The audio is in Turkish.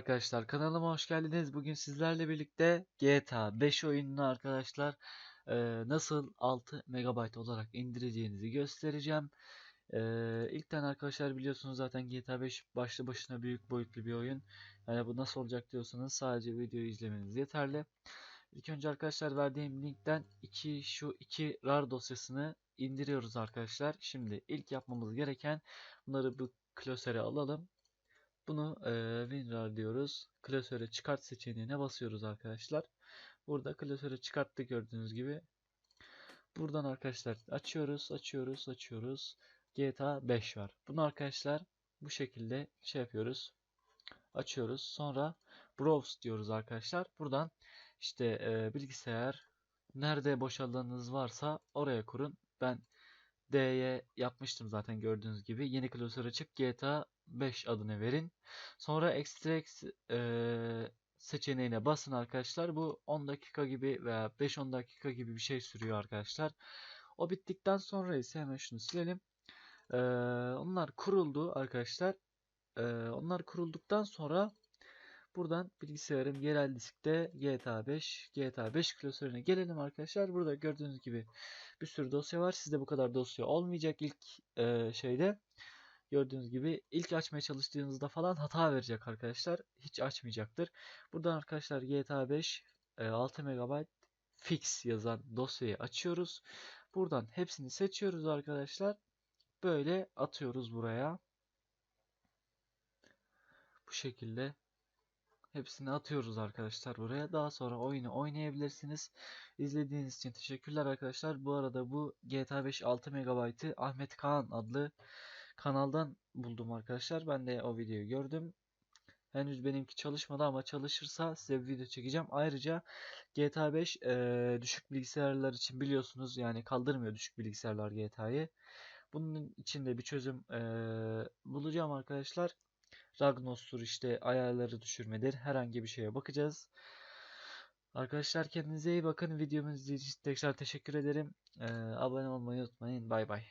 arkadaşlar kanalıma hoş geldiniz. Bugün sizlerle birlikte GTA 5 oyununu arkadaşlar e, nasıl 6 MB olarak indireceğinizi göstereceğim. E, ilkten arkadaşlar biliyorsunuz zaten GTA 5 başlı başına büyük boyutlu bir oyun. Yani bu nasıl olacak diyorsanız sadece videoyu izlemeniz yeterli. İlk önce arkadaşlar verdiğim linkten iki şu iki RAR dosyasını indiriyoruz arkadaşlar. Şimdi ilk yapmamız gereken bunları bu klasöre alalım. Bunu e, WinRAR diyoruz. Klasöre çıkart seçeneğine basıyoruz arkadaşlar. Burada klasöre çıkarttı gördüğünüz gibi. Buradan arkadaşlar açıyoruz, açıyoruz, açıyoruz. GTA 5 var. Bunu arkadaşlar bu şekilde şey yapıyoruz. Açıyoruz. Sonra browse diyoruz arkadaşlar. Buradan işte e, bilgisayar nerede boş alanınız varsa oraya kurun. Ben D'ye yapmıştım zaten gördüğünüz gibi. Yeni klasör açıp GTA 5 adını verin. Sonra extract e, seçeneğine basın arkadaşlar. Bu 10 dakika gibi veya 5-10 dakika gibi bir şey sürüyor arkadaşlar. O bittikten sonra ise hemen şunu silelim. E, onlar kuruldu arkadaşlar. E, onlar kurulduktan sonra buradan bilgisayarım yerel diskte GTA 5 GTA 5 klasörüne gelelim arkadaşlar. Burada gördüğünüz gibi bir sürü dosya var. Sizde bu kadar dosya olmayacak ilk e, şeyde. Gördüğünüz gibi ilk açmaya çalıştığınızda falan hata verecek arkadaşlar. Hiç açmayacaktır. Buradan arkadaşlar GTA 5 e, 6 MB fix yazan dosyayı açıyoruz. Buradan hepsini seçiyoruz arkadaşlar. Böyle atıyoruz buraya. Bu şekilde hepsini atıyoruz arkadaşlar buraya. Daha sonra oyunu oynayabilirsiniz. İzlediğiniz için teşekkürler arkadaşlar. Bu arada bu GTA 5 6 MB'ı Ahmet Kaan adlı kanaldan buldum arkadaşlar. Ben de o videoyu gördüm. Henüz benimki çalışmadı ama çalışırsa size bir video çekeceğim. Ayrıca GTA 5 e, düşük bilgisayarlar için biliyorsunuz yani kaldırmıyor düşük bilgisayarlar GTA'yı. Bunun için de bir çözüm e, bulacağım arkadaşlar. Ragnos'tur işte ayarları düşürmedir. Herhangi bir şeye bakacağız. Arkadaşlar kendinize iyi bakın. Videomu izlediğiniz için tekrar teşekkür ederim. E, abone olmayı unutmayın. Bay bay.